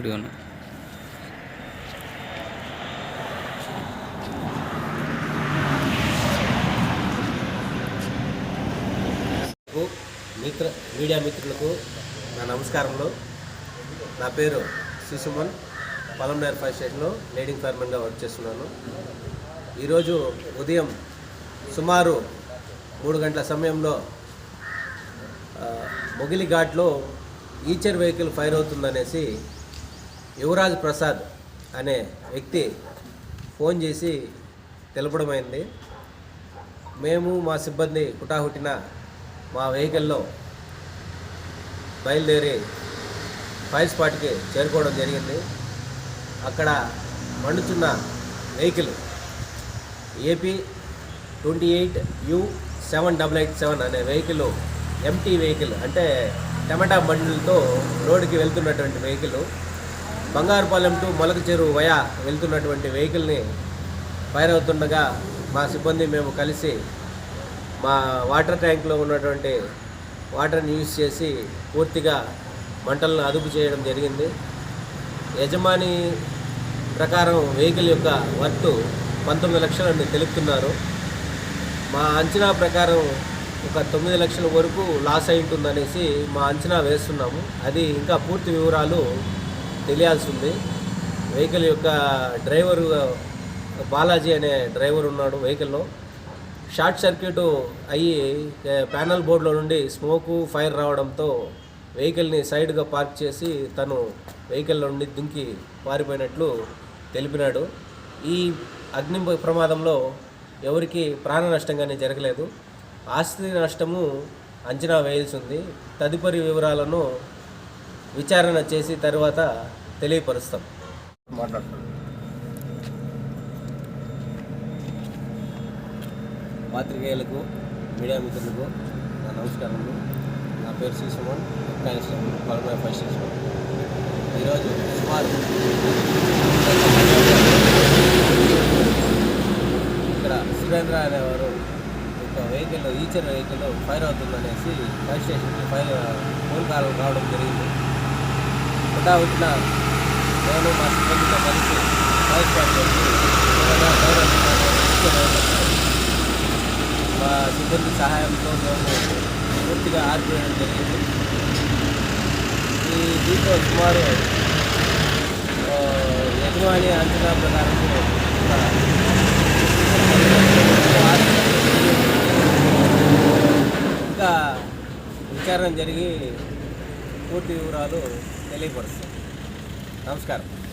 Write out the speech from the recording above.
వీడియోను మిత్ర మీడియా మిత్రులకు నా నమస్కారములు. నా పేరు శిశుమన్ పలంనేర్ ఫైర్ స్టేషన్లో లీడింగ్ ఫైర్మెన్గా వర్క్ చేస్తున్నాను. ఈరోజు ఉదయం సుమారు మూడు గంటల సమయంలో మొగిలి ఘాట్లో ఈచర్ వెహికల్ ఫైర్ అవుతుందనేసి యువరాజ్ ప్రసాద్ అనే వ్యక్తి ఫోన్ చేసి తెలపడమైంది. మేము మా సిబ్బంది హుటాహుటిన మా వెహికల్లో బయలుదేరి ఫైర్ స్పాట్కి చేరుకోవడం జరిగింది. అక్కడ మండుతున్న vehicle AP twenty eight U seven double eight seven అనే వెహికల్ ఎంటీ వెహికల్ అంటే టమాటా బండిలతో రోడ్డుకి వెళ్తున్నటువంటి వెహికల్ బంగారుపాలెం టు మొలక చెరువు వయా వెళ్తున్నటువంటి వెహికల్ని ఫైర్ అవుతుండగా మా సిబ్బంది మేము కలిసి మా వాటర్ ట్యాంక్లో ఉన్నటువంటి వాటర్ని యూజ్ చేసి పూర్తిగా మంటలను అదుపు చేయడం జరిగింది. యజమాని ప్రకారం వెహికల్ యొక్క వర్త్ పంతొమ్మిది లక్షలని తెలుపుతున్నారు. మా అంచనా ప్రకారం ఒక తొమ్మిది లక్షల వరకు లాస్ అయి ఉంటుందనేసి మా అంచనా వేస్తున్నాము. అది ఇంకా పూర్తి వివరాలు తెలియాల్సి ఉంది వెహికల్ యొక్క డ్రైవరు బాలాజీ అనే డ్రైవర్ ఉన్నాడు వెహికల్లో. షార్ట్ సర్క్యూట్ అయ్యి ప్యానల్ బోర్డులో నుండి స్మోకు ఫైర్ రావడంతో వెహికల్ని సైడ్గా పార్క్ చేసి తను వెహికల్ నుండి దుంకి పారిపోయినట్లు తెలిపినాడు. ఈ అగ్ని ప్రమాదంలో ఎవరికి ప్రాణ నష్టం కానీ జరగలేదు. ఆస్తి నష్టము అంచనా వేయాల్సి ఉంది. తదుపరి వివరాలను విచారణ చేసి తర్వాత తెలియపరుస్తాం. మాట్లాడుతున్నాం పాత్రికేయులకు మీడియా మిత్రులకు నా నమస్కారములు. నా పేరు Shri Suman constable Palamuru five station ఈరోజు సుమారు ఇక్కడ సురేంద్ర అనేవారు ఒక వెహికల్ ఈచర్ వెహికల్ ఫైర్ అవుతుందనేసి ఫైర్ స్టేషన్కి ఫైర్ ఫోన్ కాల్ రావడం జరిగింది. హుటా హుట్టిన నేను మా సిబ్బందితో కలిసి ఫైర్ స్పాట్ వెళ్ళి త్వరగా ఫైర్ అవుతుందని ఇచ్చే ప్రయత్నం మా సిబ్బంది సహాయంతో మేము పూర్తిగా ఆర్పివేయడం జరిగింది ఈ దీంట్లో సుమారు ఆ, యజమాని అంచనా ప్రకారం ఒక ఇంకా విచారణ జరిగి పూర్తి వివరాలు తెలియపరుస్తుంది. నమస్కారం.